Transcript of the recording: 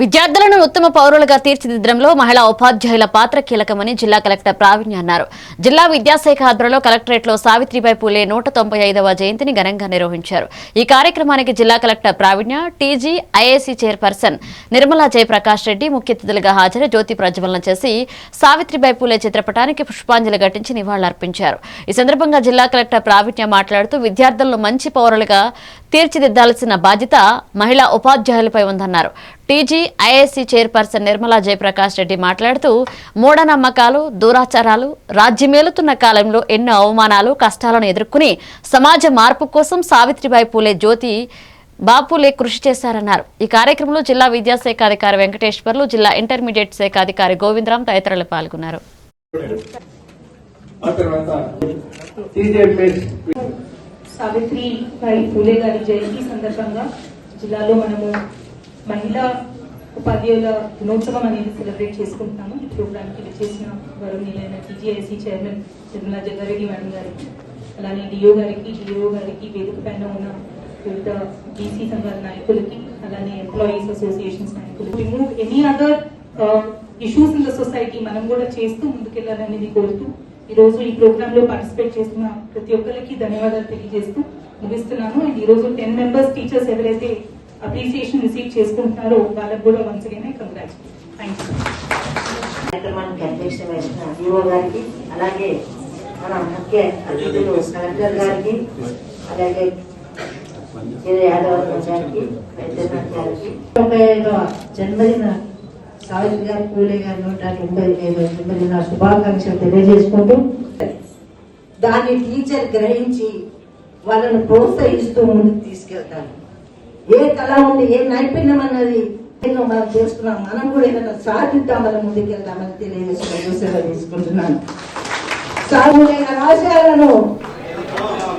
విద్యార్థులను ఉత్తమ పౌరులుగా తీర్చిదిద్దడంలో మహిళా ఉపాధ్యాయుల పాత్ర కీలకమని జిల్లా కలెక్టర్ ప్రావీణ్య అన్నారు. జిల్లా విద్యాశాఖ ఆధ్వర్యంలో కలెక్టరేట్లో సావిత్రిబాయి పూలే నూట తొంభై ఐదవ జయంతిని ఘనంగా నిర్వహించారు. ఈ కార్యక్రమానికి జిల్లా collector Praveenya TG IAC chairperson Nirmala Jayaprakash Reddy ముఖ్య అతిథులుగా హాజరై జ్యోతి ప్రజ్వలన చేసి సావిత్రిబాయి పూలే చిత్రపటానికి పుష్పాంజలి ఘటించి నివాళులర్పించారు. ఈ సందర్భంగా జిల్లా కలెక్టర్ ప్రావీణ్య మాట్లాడుతూ విద్యార్థులను మంచి పౌరులుగా తీర్చిదిద్దాల్సిన బాధ్యత మహిళా ఉపాధ్యాయులపై ఉందన్నారు. TG IAC chairperson Nirmala Jayaprakash Reddy మాట్లాడుతూ మూఢనమ్మకాలు దూరాచారాలు రాజ్యమేలుతున్న కాలంలో ఎన్నో అవమానాలు కష్టాలను ఎదుర్కొని సమాజ మార్పు కోసం సావిత్రిబాయి పూలే జ్యోతి బాపులే కృషి చేశారన్నారు. ఈ కార్యక్రమంలో జిల్లా విద్యాశాఖ అధికారి వెంకటేశ్వర్లు జిల్లా ఇంటర్మీడియట్ శాఖ అధికారి గోవిందరాం తదితరులు పాల్గొన్నారు. సావిత్రి భాయ్ పూలే గారి జయంతి సందర్భంగా జిల్లాలో మనము మహిళా ఉపాధ్యాయుల దినోత్సవం అనేది సెలబ్రేట్ చేసుకుంటున్నాము. ఈ ప్రోగ్రామ్కి చేసిన చేసిన నీలైన TGIC chairman Nirmala Jaggareddy madam గారికి అలానే డిఓ గారికి డిఓ గారికి వేదిక పైన ఉన్న వివిధ బీసీ సంఘాల నాయకులకి అలానే ఎంప్లాయీస్ అసోసియేషన్స్ నాయకులు remove any other issues in the society మనం కూడా చేస్తూ ముందుకెళ్ళాలనేది కోరుతూ ఈ రోజు ఈ ప్రోగ్రామ్లో పార్టిసిపేట్ చేస్తున్న ప్రతి ఒక్కరికి ధన్యవాదాలు తెలియజేస్తూ ముగిస్తున్నాను. అండ్ ఈ రోజు టెన్ మెంబర్స్ టీచర్స్ ఎవరైతే అప్రిసియేషన్ రిసీవ్ చేసుకుంటున్నారో వాళ్ళకు కూడా once again congrats thank you కార్యక్రమానికి అధ్యక్షత వహించిన డిఓ గారికి అలాగే మన ముఖ్య అతిథులు కలెక్టర్ గారికి అలాగే. యాదవ్ గారికి జన్మదిన సాయిల్ గారు పూలే గారు నూట తొంభై ఐదవ శుభాకాంక్షలు తెలియజేసుకుంటూ దాన్ని టీచర్ గ్రహించి వాళ్ళను ప్రోత్సహిస్తూ ముందుకు తీసుకెళ్తాను. ఏ కళ ఉంది ఏ నైపుణ్యం అన్నది ఎన్నో మనం చేస్తున్నాం మనం కూడా ఏదైనా సాధిద్దామని ముందుకెళ్దామని తెలియజేసుకుంటూ సెలవు తీసుకుంటున్నాను. సాగులైన ఆశయాలను